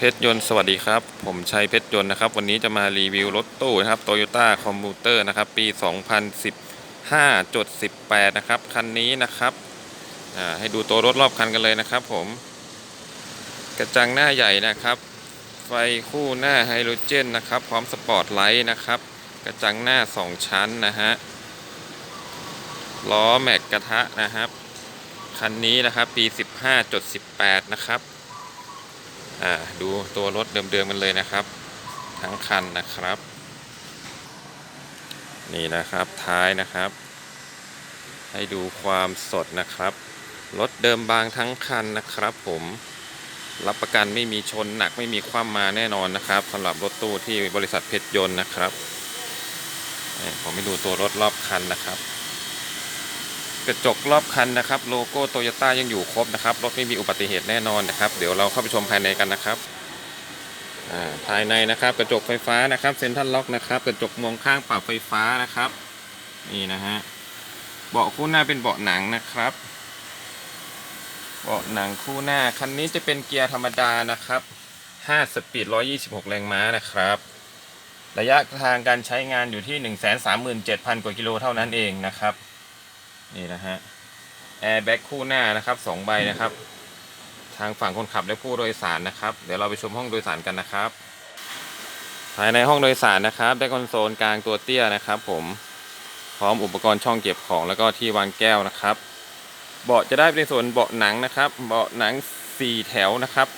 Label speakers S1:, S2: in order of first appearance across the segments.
S1: เพชรยนต์สวัสดีครับ ผมชัยเพชรยนต์นะครับ วันนี้จะมารีวิวรถตู้นะครับ Toyota Commuter นะครับ ปี 2015.18 นะครับ คันนี้นะครับ ให้ดูตัวรถรอบคันกันเลยนะครับผม กระจังหน้าใหญ่นะครับ ไฟคู่หน้าไฮโดรเจนนะครับ พร้อมสปอร์ตไลท์นะครับ กระจังหน้า 2 ชั้นนะฮะ ล้อแม็กกระทะนะครับ คันนี้นะครับปี 15.18 นะครับ อ่าดูตัวรถเดิมๆกันเลยนะครับ ทั้งคันนะครับ นี่นะครับท้ายนะครับ ให้ดูความสดนะครับ รถเดิมบางทั้งคันนะครับ ผมรับประกันไม่มีชนหนักไม่มีคว่ำมาแน่นอนนะครับสำหรับรถตู้ที่บริษัทเพชรยนต์นะครับผมให้ดูตัวรถรอบคันนะครับ กระจกรอบคันนะครับโลโก้โตโยต้ายังอยู่ครบนะครับรถไม่มีอุบัติเหตุแน่นอนนะครับ เดี๋ยวเราเข้าไปชมภายในกันนะครับภายในนะครับกระจกไฟฟ้านะครับเซ็นทรัลล็อกนะครับกระจกมองข้างปรับไฟฟ้านะครับนี่นะฮะเบาะคู่หน้าเป็นเบาะหนังนะครับ เบาะหนังคู่หน้าคันนี้จะเป็นเกียร์ธรรมดานะครับ5สปีด126 แรงม้านะครับ ระยะทางการใช้งานอยู่ที่ 137,000 กว่ากิโลเท่านั้นเองนะครับ นี่นะฮะแอร์แบ็กคู่หน้านะครับสองใบนะครับ ทางฝั่งคนขับและผู้โดยสารนะครับ เดี๋ยวเราไปชมห้องโดยสารกันนะครับ ภายในห้องโดยสารนะครับ ได้คอนโซลกลางตัวเตี้ยนะครับ ผมพร้อมอุปกรณ์ช่องเก็บของแล้วก็ที่วางแก้วนะครับ เบาะจะได้เป็นส่วนเบาะหนังนะครับ เบาะหนังสี่แถวนะครับ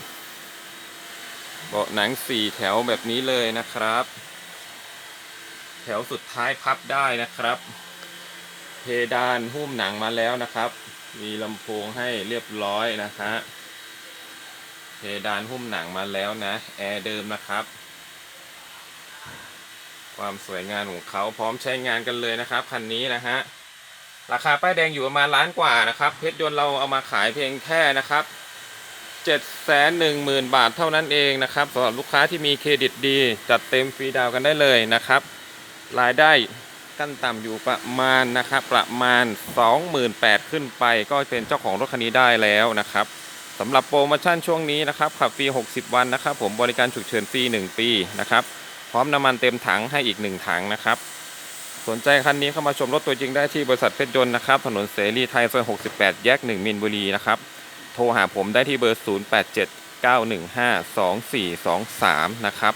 S1: เบาะหนังสี่แถวแบบนี้เลยนะครับ แถวสุดท้ายพับได้นะครับ เพดานหุ้มหนังมาแล้วนะครับ มีลำโพงให้เรียบร้อยนะฮะเพดานหุ้มหนังมาแล้วนะ แอร์เดิมนะครับ ความสวยงามของเขาพร้อมใช้งานกันเลยนะครับคันนี้นะฮะราคาป้ายแดงอยู่ประมาณล้านกว่านะครับเพชรยนต์เราเอามาขายเพียงแค่นะครับเจ็ดแสนหนึ่งหมื่นบาทเท่านั้นเองนะครับสำหรับลูกค้าที่มีเครดิตดี จัดเต็มฟรีดาวกันได้เลยนะครับ รายได้ ขั้นต่ำอยู่ประมาณนะครับประมาณ 28,000 ขึ้นไป ก็เป็นเจ้าของรถคันนี้ได้แล้วนะครับสำหรับโปรโมชั่นช่วงนี้นะครับขับฟรี 60 วันนะครับ ผมบริการฉุกเฉินฟรี 1 ปีนะครับ พร้อมน้ำมันเต็มถังให้อีก 1 ถังนะครับ สนใจคันนี้เข้ามาชมรถตัวจริงได้ที่บริษัทเพชรยนต์นะครับ ถนนเสรีไทยซอย 68 แยก 1 มินบุรีนะครับ โทรหาผมได้ที่เบอร์ 0879152423 นะครับ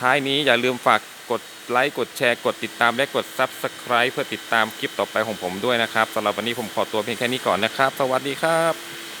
S1: ท้ายนี้อย่าลืมฝากกด ไลค์ กดแชร์ กดติดตาม และกด Subscribe เพื่อติดตามคลิปต่อไปของผมด้วยนะครับสำหรับวันนี้ผมขอตัวเพียงแค่นี้ก่อนนะครับ สวัสดีครับ